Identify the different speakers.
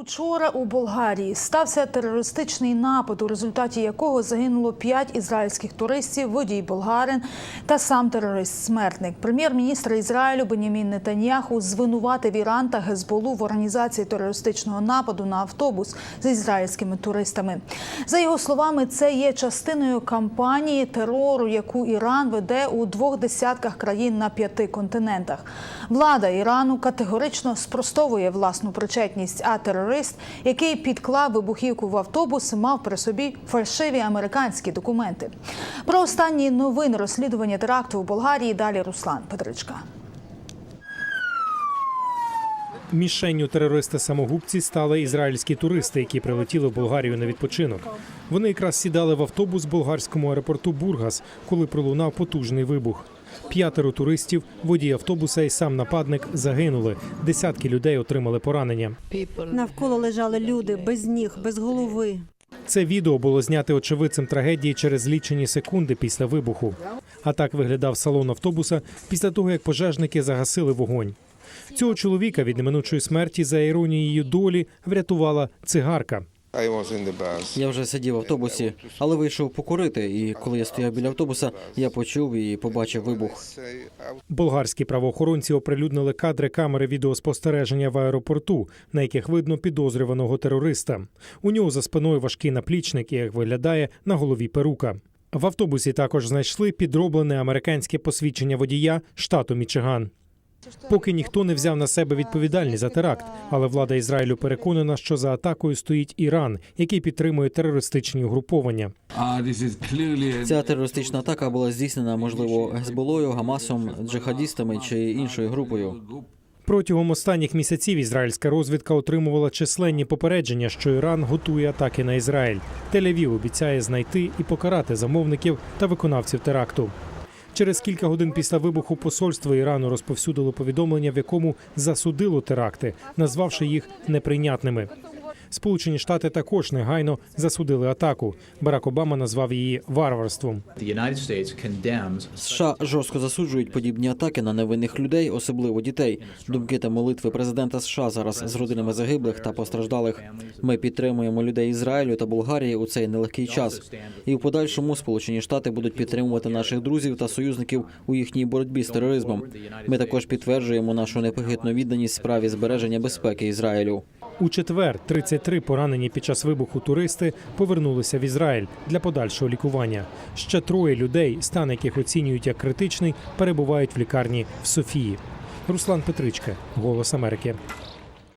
Speaker 1: Учора у Болгарії стався терористичний напад, у результаті якого загинуло п'ять ізраїльських туристів, водій болгарин та сам терорист-смертник. Прем'єр-міністр Ізраїлю Бенямін Нетаньяху звинуватив Іран та Гезболу в організації терористичного нападу на автобус з ізраїльськими туристами. За його словами, це є частиною кампанії терору, яку Іран веде у двох десятках країн на п'яти континентах. Влада Ірану категорично спростовує власну причетність, а терорист, який підклав вибухівку в автобус, мав при собі фальшиві американські документи. Про останні новини розслідування теракту у Болгарії далі Руслан Петричка.
Speaker 2: Мішенню терористи-самогубці стали ізраїльські туристи, які прилетіли в Болгарію на відпочинок. Вони якраз сідали в автобус в болгарському аеропорту Бургас, коли пролунав потужний вибух. П'ятеро туристів, водій автобуса і сам нападник загинули. Десятки людей отримали поранення.
Speaker 3: Навколо лежали люди без ніг, без голови.
Speaker 2: Це відео було зняте очевидцем трагедії через лічені секунди після вибуху. А так виглядав салон автобуса після того, як пожежники загасили вогонь. Цього чоловіка від неминучої смерті за іронією долі врятувала цигарка.
Speaker 4: I was in the bus.
Speaker 5: Я вже сидів в автобусі, але вийшов покурити. І коли я стояв біля автобуса, я почув і побачив вибух.
Speaker 2: Болгарські правоохоронці оприлюднили кадри камери відеоспостереження в аеропорту, на яких видно підозрюваного терориста. У нього за спиною важкий наплічник, і як виглядає на голові перука. В автобусі також знайшли підроблене американське посвідчення водія штату Мічиган. Поки ніхто не взяв на себе відповідальність за теракт, але влада Ізраїлю переконана, що за атакою стоїть Іран, який підтримує терористичні угруповання.
Speaker 5: Ця терористична атака була здійснена, можливо, Гезболою, Гамасом, джихадістами чи іншою групою.
Speaker 2: Протягом останніх місяців ізраїльська розвідка отримувала численні попередження, що Іран готує атаки на Ізраїль. Тель-Авів обіцяє знайти і покарати замовників та виконавців теракту. Через кілька годин після вибуху посольство Ірану розповсюдило повідомлення, в якому засудило теракти, назвавши їх неприйнятними. Сполучені Штати також негайно засудили атаку. Барак Обама назвав її варварством.
Speaker 5: США жорстко засуджують подібні атаки на невинних людей, особливо дітей. Думки та молитви президента США зараз з родинами загиблих та постраждалих. Ми підтримуємо людей Ізраїлю та Болгарії у цей нелегкий час. І в подальшому Сполучені Штати будуть підтримувати наших друзів та союзників у їхній боротьбі з тероризмом. Ми також підтверджуємо нашу непохитну відданість справі збереження безпеки Ізраїлю.
Speaker 2: У четвер 33 поранені під час вибуху туристи повернулися в Ізраїль для подальшого лікування. Ще троє людей, стан яких оцінюють як критичний, перебувають в лікарні в Софії. Руслан Петричка, Голос Америки.